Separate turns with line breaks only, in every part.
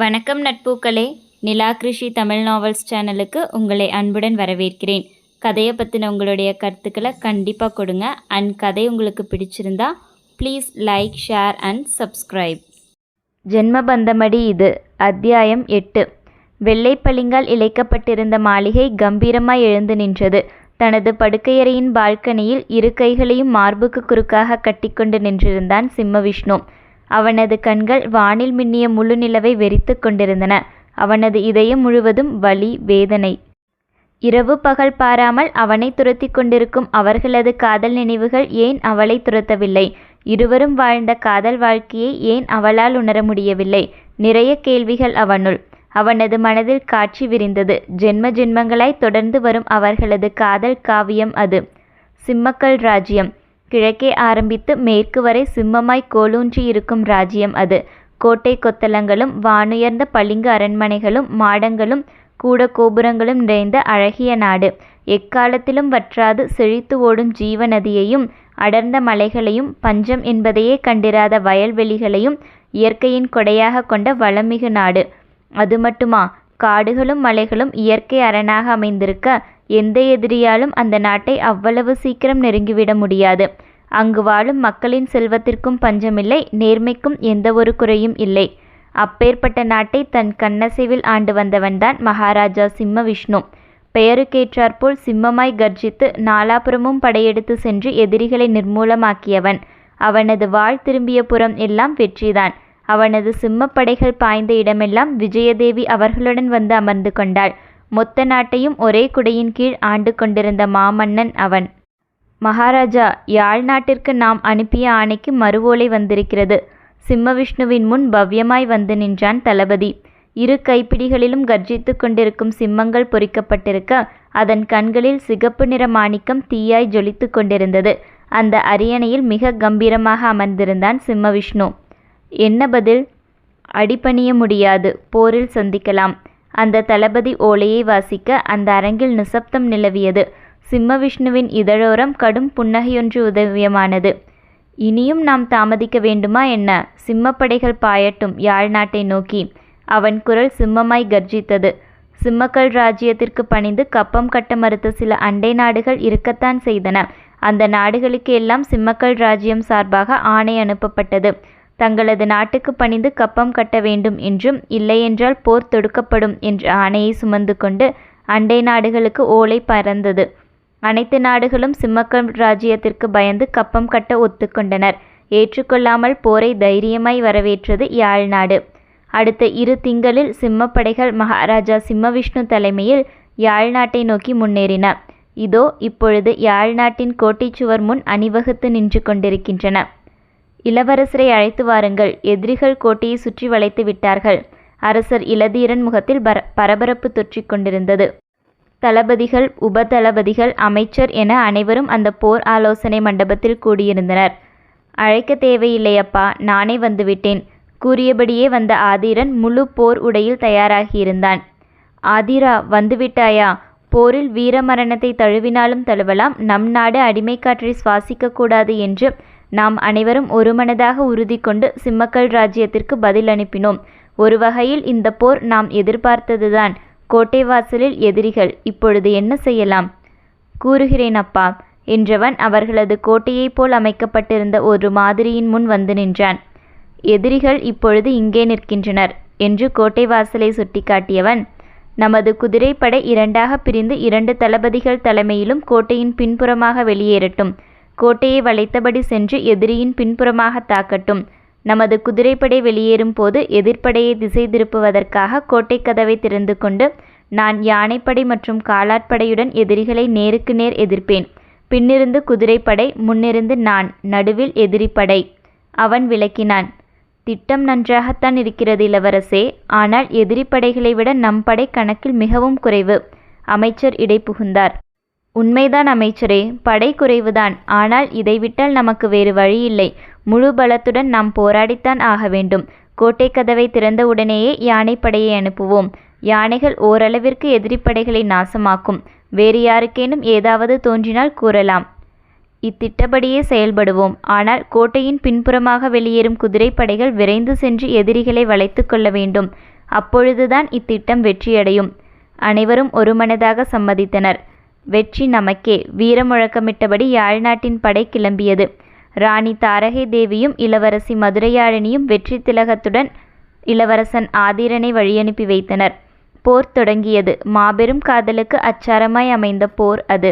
வணக்கம் நட்பூக்களே. நிலா கிருஷி தமிழ் நாவல்ஸ் சேனலுக்கு உங்களை அன்புடன் வரவேற்கிறேன். கதையை பற்றின உங்களுடைய கருத்துக்களை கண்டிப்பாக கொடுங்க. அண்ட் கதை உங்களுக்கு பிடிச்சிருந்தா please like share and subscribe ஜென்மபந்தமடி இது அத்தியாயம் எட்டு. வெள்ளைப்பளிங்கால் இழைக்கப்பட்டிருந்த மாளிகை கம்பீரமாய் எழுந்து நின்றது. தனது படுக்கையறையின் பால்கனியில் இரு கைகளையும் மார்புக்கு குறுக்காக கட்டிக்கொண்டு நின்றிருந்தான் சிம்ம விஷ்ணு. அவனது கண்கள் வானில் மின்னிய முழு நிலவை வெறித்து கொண்டிருந்தன. அவனது இதயம் முழுவதும் வலி வேதனை. இரவு பகல் பாராமல் அவனை துரத்தி கொண்டிருக்கும் அவர்களது காதல் நினைவுகள் ஏன் அவளை துரத்தவில்லை? இருவரும் வாழ்ந்த காதல் வாழ்க்கையை ஏன் அவளால் உணர முடியவில்லை? நிறைய கேள்விகள் அவனுள். அவனது மனதில் காட்சி விரிந்தது. ஜென்ம ஜென்மங்களாய் தொடர்ந்து வரும் அவர்களது காதல் காவியம் அது. சிம்மக்கல் ராஜ்யம் கிழக்கே ஆரம்பித்து மேற்கு வரை சிம்மமாய் கோலூன்றி இருக்கும் ராஜ்யம் அது. கோட்டை கொத்தளங்களும் வானுயர்ந்த பளிங்கு அரண்மனைகளும் மாடங்களும் கூட கோபுரங்களும் நிறைந்த அழகிய நாடு. எக்காலத்திலும் வற்றாது செழித்து ஓடும் ஜீவ நதியையும் அடர்ந்த மலைகளையும் பஞ்சம் என்பதையே கண்டிராத வயல்வெளிகளையும் இயற்கையின் கொடையாக கொண்ட வளமிகு நாடு. அது மட்டுமா? காடுகளும் மலைகளும் இயற்கை அரணாக அமைந்திருக்க எந்த எதிரியாலும் அந்த நாட்டை அவ்வளவு சீக்கிரம் நெருங்கிவிட முடியாது. அங்கு வாழும் மக்களின் செல்வத்திற்கும் பஞ்சமில்லை நேர்மைக்கும் எந்த ஒரு குறையும் இல்லை. அப்பேற்பட்ட நாட்டை தன் கண்ணசைவில் ஆண்டு வந்தவன்தான் மகாராஜா சிம்ம விஷ்ணு. பெயருக்கேற்றாற்போல் சிம்மமாய் கர்ஜித்து நாலாபுறமும் படையெடுத்து சென்று எதிரிகளை நிர்மூலமாக்கியவன். அவனது வாழ் திரும்பிய புறம் எல்லாம் வெற்றிதான். அவனது சிம்மப்படைகள் பாய்ந்த இடமெல்லாம் விஜயதேவி அவர்களுடன் வந்து அமர்ந்து கொண்டாள். மொத்த நாட்டையும் ஒரே குடையின் கீழ் ஆண்டு கொண்டிருந்த மாமன்னன் அவன். மகாராஜா யாழ் நாட்டிற்கு நாம் அனுப்பிய ஆணைக்கு மறுவோலை வந்திருக்கிறது. சிம்மவிஷ்ணுவின் முன் பவ்யமாய் வந்து நின்றான் தளபதி. இரு கைப்பிடிகளிலும் கர்ஜித்து கொண்டிருக்கும் சிம்மங்கள் பொறிக்கப்பட்டிருக்க அதன் கண்களில் சிகப்பு நிற மாணிக்கம் தீயாய் ஜொலித்து கொண்டிருந்தது. அந்த அரியணையில் மிக கம்பீரமாக அமர்ந்திருந்தான் சிம்மவிஷ்ணு. என்ன பதில்? அடிபணிய முடியாது. போரில் சந்திக்கலாம். அந்த தளபதி ஓலையை வாசிக்க அந்த அரங்கில் நிசப்தம் நிலவியது. சிம்ம விஷ்ணுவின் இதழோரம் கடும் புன்னகையொன்று உதவியமானது. இனியும் நாம் தாமதிக்க வேண்டுமா என்ன? சிம்மப்படைகள் பாயட்டும் யாழ் நாட்டை நோக்கி. அவன் குரல் சிம்மமாய் கர்ஜித்தது. சிம்மக்கள் ராஜ்யத்திற்கு பணிந்து கப்பம் கட்ட மறுத்த சில அண்டை நாடுகள் இருக்கத்தான் செய்தன. அந்த நாடுகளுக்கு எல்லாம் சிம்மக்கள் ராஜ்யம் சார்பாக ஆணை அனுப்பப்பட்டது. தங்களது நாட்டுக்கு பணிந்து கப்பம் கட்ட வேண்டும் என்றும் இல்லையென்றால் போர் தொடுக்கப்படும் என்ற ஆணையை சுமந்து கொண்டு அண்டை நாடுகளுக்கு ஓலை பறந்தது. அனைத்து நாடுகளும் சிம்மக்கம் ராஜ்யத்திற்கு பயந்து கப்பம் கட்ட ஒத்துக்கொண்டனர். ஏற்றுக்கொள்ளாமல் போரை தைரியமாய் வரவேற்றது யாழ் நாடு. அடுத்த இரு திங்களில் சிம்மப்படைகள் மகாராஜா சிம்மவிஷ்ணு தலைமையில் யாழ் நாட்டை நோக்கி முன்னேறின. இதோ இப்பொழுது யாழ் நாட்டின் கோட்டைச்சுவர் முன் அணிவகுத்து நின்று கொண்டிருக்கின்றன. இளவரசரை அழைத்து வாருங்கள். எதிரிகள் கோட்டையை சுற்றி வளைத்து விட்டார்கள். அரசர் இளதீரன் முகத்தில் பர பரபரப்பு தொற்றிக் கொண்டிருந்தது. தளபதிகள் உபதளபதிகள் அமைச்சர் என அனைவரும் அந்த போர் ஆலோசனை மண்டபத்தில் கூடியிருந்தனர். அழைக்க தேவையில்லையப்பா நானே வந்துவிட்டேன். கூறியபடியே வந்த ஆதிரன் முழு போர் உடையில் தயாராகியிருந்தான். ஆதிரா வந்துவிட்டாயா? போரில் வீரமரணத்தை தழுவினாலும் தழுவலாம். நம் நாடு அடிமை காற்றை சுவாசிக்கக்கூடாது என்று நாம் அனைவரும் ஒருமனதாக உறுதி கொண்டு சிம்மக்கல் ராஜ்யத்திற்கு பதில் அனுப்பினோம். ஒரு வகையில் இந்த போர் நாம் எதிர்பார்த்ததுதான். கோட்டை வாசலில் எதிரிகள் இப்பொழுது என்ன செய்யலாம்? கூறுகிறேன் அப்பா என்றவன் அவர்களது கோட்டையைப் போல் அமைக்கப்பட்டிருந்த ஒரு மாதிரியின் முன் வந்து நின்றான். எதிரிகள் இப்பொழுது இங்கே நிற்கின்றனர் என்று கோட்டை வாசலை சுட்டிக்காட்டியவன். நமது குதிரைப்படை இரண்டாக பிரிந்து இரண்டு தளபதிகள் தலைமையிலும் கோட்டையின் பின்புறமாக வெளியேறட்டும். கோட்டையை வளைத்தபடி சென்று எதிரியின் பின்புறமாக தாக்கட்டும். நமது குதிரைப்படை வெளியேறும் போது எதிர்ப்படையை திசை திருப்புவதற்காக கோட்டை கதவை திறந்து கொண்டு நான் யானைப்படை மற்றும் காலாட்படையுடன் எதிரிகளை நேருக்கு நேர் எதிர்ப்பேன். பின்னிருந்து குதிரைப்படை முன்னிருந்து நான் நடுவில் எதிரிப்படை. அவன் விளக்கினான். திட்டம் நன்றாகத்தான் இருக்கிறது இளவரசே. ஆனால் எதிரி படைகளை விட நம் படை கணக்கில் மிகவும் குறைவு. அமைச்சர் இடை புகுந்தார் உண்மைதான் அமைச்சரே படை குறைவுதான். ஆனால் இதை விட்டால் நமக்கு வேறு வழியில்லை முழு பலத்துடன் நாம் போராடித்தான் ஆக வேண்டும். கோட்டை கதவை திறந்தவுடனேயே யானைப்படையை அனுப்புவோம். யானைகள் ஓரளவிற்கு எதிரிப்படைகளை நாசமாக்கும். வேறு யாருக்கேனும் ஏதாவது தோன்றினால் கூறலாம். இத்திட்டப்படியே செயல்படுவோம். ஆனால் கோட்டையின் பின்புறமாக வெளியேறும் குதிரைப்படைகள் விரைந்து சென்று எதிரிகளை வளைத்து கொள்ள வேண்டும். அப்பொழுதுதான் இத்திட்டம் வெற்றியடையும். அனைவரும் ஒருமனதாக சம்மதித்தனர். வெற்றி நமக்கே. வீர முழக்கமிட்டபடி யாழ்நாட்டின் படை கிளம்பியது. ராணி தாரகை தேவியும் இளவரசி மதுரையாழினியும் வெற்றி திலகத்துடன் இளவரசன் ஆதிரனை வழியனுப்பி வைத்தனர். போர் தொடங்கியது. மாபெரும் காதலுக்கு அச்சாரமாய் அமைந்த போர் அது.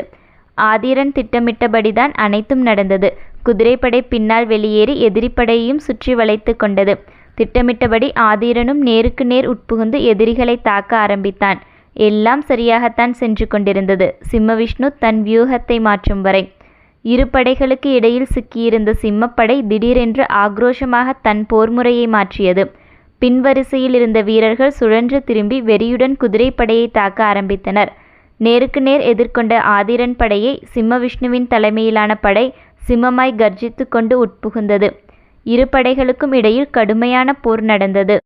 ஆதிரன் திட்டமிட்டபடிதான் அனைத்தும் நடந்தது. குதிரைப்படை பின்னால் வெளியேறி எதிரிப்படையையும் சுற்றி வளைத்து கொண்டது. திட்டமிட்டபடி ஆதிரனும் நேருக்கு நேர் உட்புகுந்து எதிரிகளை தாக்க ஆரம்பித்தான். எல்லாம் சரியாகத்தான் சென்று கொண்டிருந்தது. சிம்மவிஷ்ணு தன் வியூகத்தை மாற்றும் வரை. இரு படைகளுக்கு இடையில் சிக்கியிருந்த சிம்மப்படை திடீரென்று ஆக்ரோஷமாக தன் போர்முறையை மாற்றியது. பின்வரிசையில் இருந்த வீரர்கள் சுழன்று திரும்பி வெறியுடன் குதிரைப்படையை தாக்க ஆரம்பித்தனர். நேருக்கு நேர் எதிர்கொண்ட ஆதிரன் படையை சிம்மவிஷ்ணுவின் தலைமையிலான படை சிம்மமாய் கர்ஜித்து கொண்டு உட்புகுந்தது. இரு படைகளுக்கும் இடையில் கடுமையான போர் நடந்தது.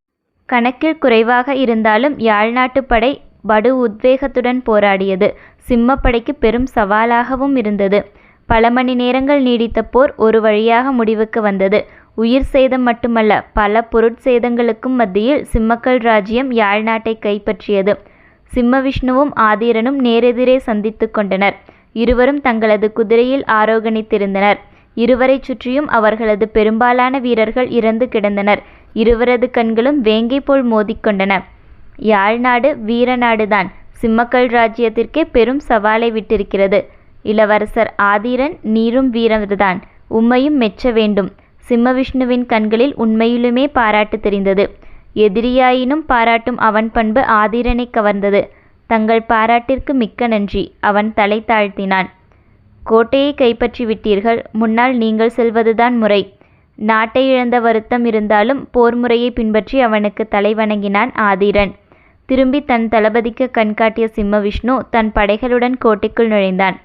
கணக்கில் குறைவாக இருந்தாலும் யாழ்நாட்டு படை படு உத்வேகத்துடன் போராடியது. சிம்மப்படைக்கு பெரும் சவாலாகவும் இருந்தது. பல மணி நேரங்கள் நீடித்த போர் ஒரு வழியாக முடிவுக்கு வந்தது. உயிர் சேதம் மட்டுமல்ல பல பொருட்சேதங்களுக்கும் மத்தியில் சிம்மக்கல் ராஜ்யம் யாழ்நாட்டை கைப்பற்றியது. சிம்ம விஷ்ணுவும் ஆதிரனும் நேரெதிரே சந்தித்து கொண்டனர். இருவரும் தங்களது குதிரையில் ஆரோகணித்திருந்தனர். இருவரைச் சுற்றியும் அவர்களது பெரும்பாலான வீரர்கள் இறந்து கிடந்தனர். இருவரது கண்களும் வேங்கை போல் மோதிக்கொண்டன யாழ்நாடு வீரநாடுதான். சிம்மக்கள் ராஜ்யத்திற்கே பெரும் சவாலை விட்டிருக்கிறது. இளவரசர் ஆதிரன் நீரும் வீரம்தான். உம்மையும் மெச்ச வேண்டும். சிம்ம விஷ்ணுவின் கண்களில் உண்மையிலுமே பாராட்டு தெரிந்தது. எதிரியாயினும் பாராட்டும் அவன் பண்பு ஆதிரனை கவர்ந்தது. தங்கள் பாராட்டிற்கு மிக்க நன்றி. அவன் தலை தாழ்த்தினான். கோட்டையை கைப்பற்றி விட்டீர்கள். முன்னால் நீங்கள் செல்வதுதான் முறை. நாட்டை இழந்த வருத்தம் இருந்தாலும் போர் முறையை பின்பற்றி அவனுக்கு தலை வணங்கினான் ஆதிரன். திரும்பி தன் தளபதிக்கு கண்காட்டிய சிம்மவிஷ்ணு தன் படைகளுடன் கோட்டைக்குள் நுழைந்தான்.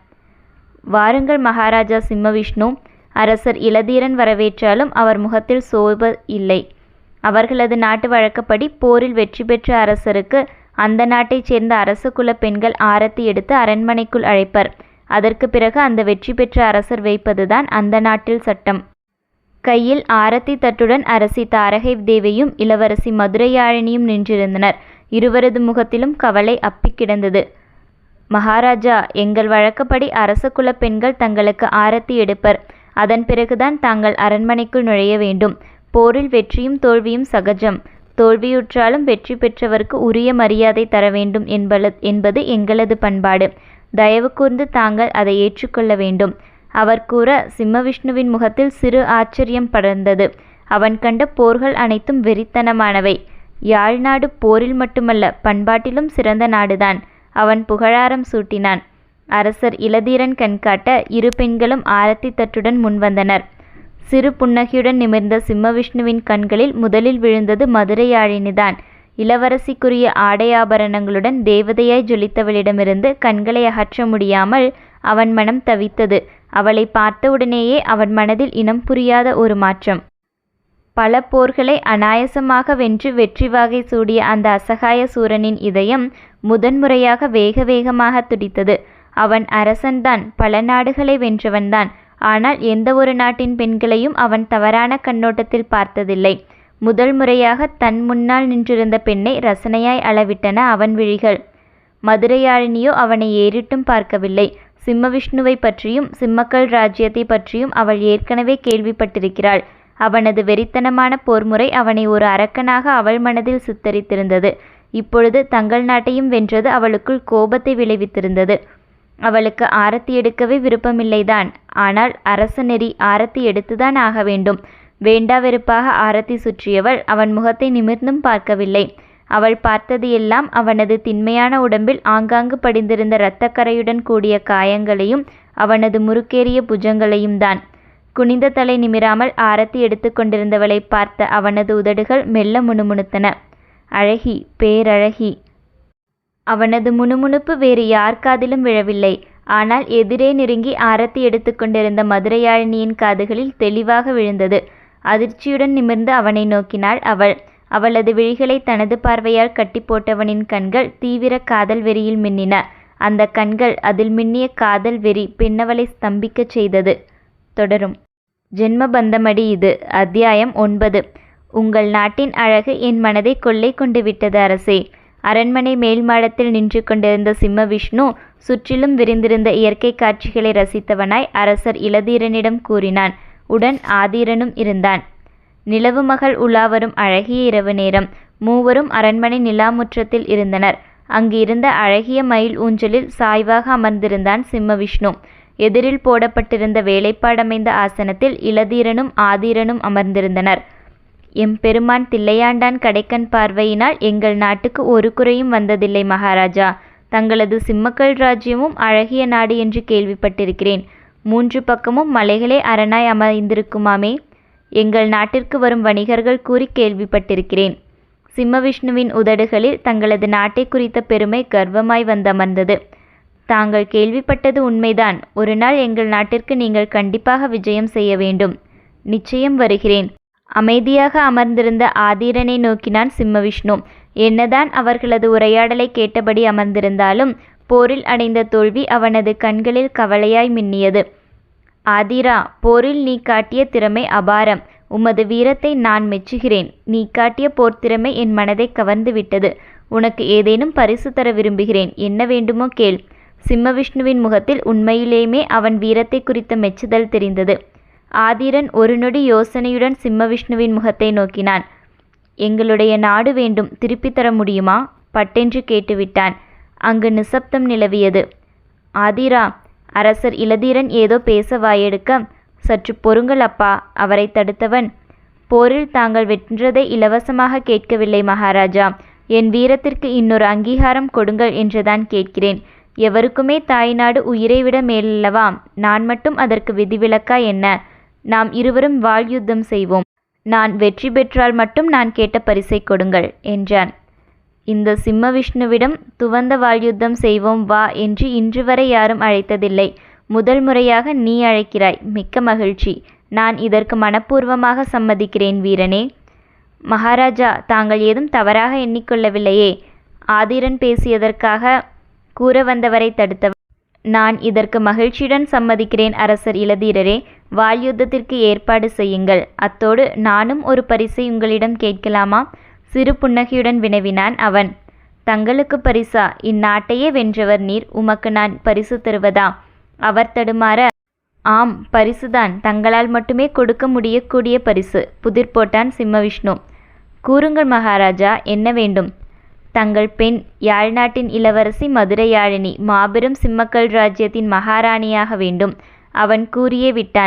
வாருங்கள் மகாராஜா சிம்மவிஷ்ணு அரசர் இளதீரன் வரவேற்றாலும் அவர் முகத்தில் சோப இல்லை. அவர்களது நாட்டு வழக்கப்படி போரில் வெற்றி பெற்ற அரசருக்கு அந்த நாட்டைச் சேர்ந்த அரச குல பெண்கள் ஆரத்தி எடுத்து அரண்மனைக்குள் அழைப்பர். அதற்கு பிறகு அந்த வெற்றி பெற்ற அரசர் வைப்பதுதான் அந்த நாட்டில் சட்டம். கையில் ஆரத்தி தட்டுடன் அரசி தாரகை தேவியும் இளவரசி மதுரையாழினியும் நின்றிருந்தனர். இருவரது முகத்திலும் கவலை அப்பிக் கிடந்தது. மகாராஜா எங்கள் வழக்கப்படி அரச குல பெண்கள் தங்களுக்கு ஆரத்தி எடுப்பர். அதன் பிறகுதான் தாங்கள் அரண்மனைக்குள் நுழைய வேண்டும். போரில் வெற்றியும் தோல்வியும் சகஜம். தோல்வியுற்றாலும் வெற்றி பெற்றவருக்கு உரிய மரியாதை தர வேண்டும் என்பல என்பது எங்களது பண்பாடு. தயவு கூர்ந்து தாங்கள் அதை ஏற்றுக்கொள்ள வேண்டும் அவர் கூற சிம்மவிஷ்ணுவின் முகத்தில் சிறு ஆச்சரியம் படர்ந்தது. அவன் கண்ட போர்கள் அனைத்தும் வெறித்தனமானவை. யாழ்நாடு போரில் மட்டுமல்ல பண்பாட்டிலும் சிறந்த நாடுதான். அவன் புகழாரம் சூட்டினான். அரசர் இளதீரன் கண்காட்ட இரு பெண்களும் ஆரத்தி தட்டுடன் முன்வந்தனர். சிறு புன்னகையுடன் நிமிர்ந்த சிம்மவிஷ்ணுவின் கண்களில் முதலில் விழுந்தது மதுரையாழினிதான் இளவரசிக்குரிய ஆடையாபரணங்களுடன் தேவதையாய் ஜொலித்தவளிடமிருந்து கண்களை அகற்ற முடியாமல் அவன் மனம் தவித்தது. அவளை பார்த்தவுடனேயே அவன் மனதில் இனம் புரியாத ஒரு மாற்றம். பல போர்களை அனாயசமாக வென்று வெற்றி வாகை சூடிய அந்த அசகாய சூரனின் இதயம் முதன்முறையாக வேக வேகமாக துடித்தது. அவன் அரசன்தான் பல நாடுகளை வென்றவன்தான். ஆனால் எந்த ஒரு நாட்டின் பெண்களையும் அவன் தவறான கண்ணோட்டத்தில் பார்த்ததில்லை. முதல் முறையாக தன் முன்னால் நின்றிருந்த பெண்ணை ரசனையாய் அளவிட்டன அவன் விழிகள். மதுரையாழினியோ அவனை ஏறிட்டும் பார்க்கவில்லை. சிம்ம விஷ்ணுவை பற்றியும் சிம்மக்கல் ராஜ்யத்தை பற்றியும் அவள் ஏற்கனவே கேள்விப்பட்டிருக்கிறாள். அவனது வெறித்தனமான போர்முறை அவனை ஒரு அரக்கனாக அவள் மனதில் சித்தரித்திருந்தது. இப்பொழுது தங்கள் நாட்டையும் வென்றது அவளுக்குள் கோபத்தை விளைவித்திருந்தது. அவளுக்கு ஆரத்தி எடுக்கவே விருப்பமில்லைதான். ஆனால் அரச நெறி ஆரத்தி எடுத்துதான் ஆக வேண்டும். வேண்டா வெறுப்பாக ஆரத்தி சுற்றியவள் அவன் முகத்தை நிமிர்ந்தும் பார்க்கவில்லை. அவள் பார்த்தது எல்லாம் அவனது திண்மையான உடம்பில் ஆங்காங்கு படிந்திருந்த இரத்தக்கரையுடன் கூடிய காயங்களையும் அவனது முறுக்கேறிய புஜங்களையும் தான் குனிந்த தலை நிமிராமல் ஆரத்தி எடுத்து கொண்டிருந்தவளை பார்த்த அவனது உதடுகள் மெல்ல முணுமுணுத்தன. அழகி பேரழகி. அவனது முணுமுணுப்பு வேறு யார் காதிலும் விழவில்லை. ஆனால் எதிரே நெருங்கி ஆரத்தி எடுத்துக்கொண்டிருந்த மதுரையாழினியின் காதுகளில் தெளிவாக விழுந்தது. அதிர்ச்சியுடன் நிமிர்ந்து அவனை நோக்கினாள் அவள். அவளது விழிகளை தனது பார்வையால் கட்டி போட்டவனின் கண்கள் தீவிர காதல் வெறியில் மின்னின. அந்த கண்கள் அதில் மின்னிய காதல் வெறி பெண்ணவளை ஸ்தம்பிக்கச் செய்தது. தொடரும். ஜென்ம பந்தமடி இது. அத்தியாயம் ஒன்பது. உங்கள் நாட்டின் அழகு என் மனதை கொள்ளை கொண்டு விட்டது அரசே. அரண்மனை மேல் மாடத்தில் நின்று கொண்டிருந்த சிம்மவிஷ்ணு சுற்றிலும் விரிந்திருந்த இயற்கை காட்சிகளை ரசித்தவனாய் அரசர் இளதீரனிடம் கூறினான். உடன் ஆதீரனும் இருந்தான். நிலவு மகள் உலாவரும் அழகிய இரவு நேரம். மூவரும் அரண்மனை நிலாமுற்றத்தில் இருந்தனர். அங்கு இருந்த அழகிய மயில் ஊஞ்சலில் சாய்வாக அமர்ந்திருந்தான் சிம்மவிஷ்ணு எதிரில் போடப்பட்டிருந்த வேலைப்பாடமைந்த ஆசனத்தில் இளதீரனும் ஆதீரனும் அமர்ந்திருந்தனர். எம்பெருமான் தில்லையாண்டான் கடைக்கண் பார்வையினால் எங்கள் நாட்டுக்கு ஒரு குறையும் வந்ததில்லை மகாராஜா. தங்களது சிம்மக்கல் ராஜ்யமும் அழகிய நாடு என்று கேள்விப்பட்டிருக்கிறேன். மூன்று பக்கமும் மலைகளே அரணாய் அமைந்திருக்குமாமே. எங்கள் நாட்டிற்கு வரும் வணிகர்கள் கூறி கேள்விப்பட்டிருக்கிறேன். சிம்ம விஷ்ணுவின் உதடுகளில் தங்களது நாட்டை குறித்த பெருமை கர்வமாய் வந்தமர்ந்தது. தாங்கள் கேள்விப்பட்டது உண்மைதான். ஒரு நாள் எங்கள் நாட்டிற்கு நீங்கள் கண்டிப்பாக விஜயம் செய்ய வேண்டும். நிச்சயம் வருகிறேன். அமைதியாக அமர்ந்திருந்த ஆதீரனை நோக்கினான் சிம்மவிஷ்ணு. என்னதான் அவர்களது உரையாடலை கேட்டபடி அமர்ந்திருந்தாலும் போரில் அடைந்த தோல்வி அவனது கண்களில் கவலையாய் மின்னியது. ஆதிரா போரில் நீ காட்டிய திறமை அபாரம். உமது வீரத்தை நான் மெச்சுகிறேன். நீ காட்டிய போர் திறமை என் மனதை கவர்ந்து விட்டது. உனக்கு ஏதேனும் பரிசு தர விரும்புகிறேன். என்ன வேண்டுமோ கேள். சிம்மவிஷ்ணுவின் முகத்தில் உண்மையிலேயுமே அவன் வீரத்தை குறித்த மெச்சுதல் தெரிந்தது. ஆதிரன் ஒரு நொடி யோசனையுடன் சிம்மவிஷ்ணுவின் முகத்தை நோக்கினான். எங்களுடைய நாடு வேண்டும். திருப்பித் தர முடியுமா? பட்டென்று கேட்டுவிட்டான். அங்கு நிசப்தம் நிலவியது. ஆதிரா அரசர் இளதீரன் ஏதோ பேச வாயெடுக்க சற்று பொறுங்கள் அப்பா. அவரை தடுத்தவன் போரில் தாங்கள் வென்றதை இலவசமாக கேட்கவில்லை மகாராஜா. என் வீரத்திற்கு இன்னொரு அங்கீகாரம் கொடுங்கள் என்றுதான் கேட்கிறேன். எவருக்குமே தாய்நாடு உயிரை விட மேலல்லவா? நான் மட்டும் அதற்கு விதிவிலக்கா என்ன? நாம் இருவரும் வாள் யுத்தம் செய்வோம். நான் வெற்றி பெற்றால் மட்டும் நான் கேட்ட பரிசை கொடுங்கள் என்றான். இந்த சிம்ம விஷ்ணுவிடம் துவந்த வாள்யுத்தம் செய்வோம் வா என்று இன்று வரை யாரும் அழைத்ததில்லை. முதல் முறையாக நீ அழைக்கிறாய். மிக்க மகிழ்ச்சி. நான் இதற்கு மனப்பூர்வமாக சம்மதிக்கிறேன் வீரனே. மகாராஜா தாங்கள் ஏதும் தவறாக எண்ணிக்கொள்ளவில்லையே. ஆதிரன் பேசியதற்காக கூற வந்தவரை தடுத்தவர் நான் இதற்கு மகிழ்ச்சியுடன் சம்மதிக்கிறேன் அரசர் இளதீரரே. வால்யுத்தத்திற்கு ஏற்பாடு செய்யுங்கள். அத்தோடு நானும் ஒரு பரிசை உங்களிடம் கேட்கலாமா? சிறு புன்னகையுடன் வினவினான் அவன். தங்களுக்கு பரிசா? இந்நாட்டையே வென்றவர் நீர். உமக்கு நான் பரிசு தருவதா? அவர் தடுமாற ஆம் பரிசுதான். தங்களால் மட்டுமே கொடுக்க முடியக்கூடிய பரிசு. புதிர் போட்டான் சிம்மவிஷ்ணு கூறுங்கள் மகாராஜா என்ன வேண்டும்? தங்கள் பெண் யாழ்நாட்டின் இளவரசி மதுரையாழினி மாபெரும் சிம்மக்கல் ராஜ்யத்தின் மகாராணியாக வேண்டும். அவன் கூறியே விட்டான்.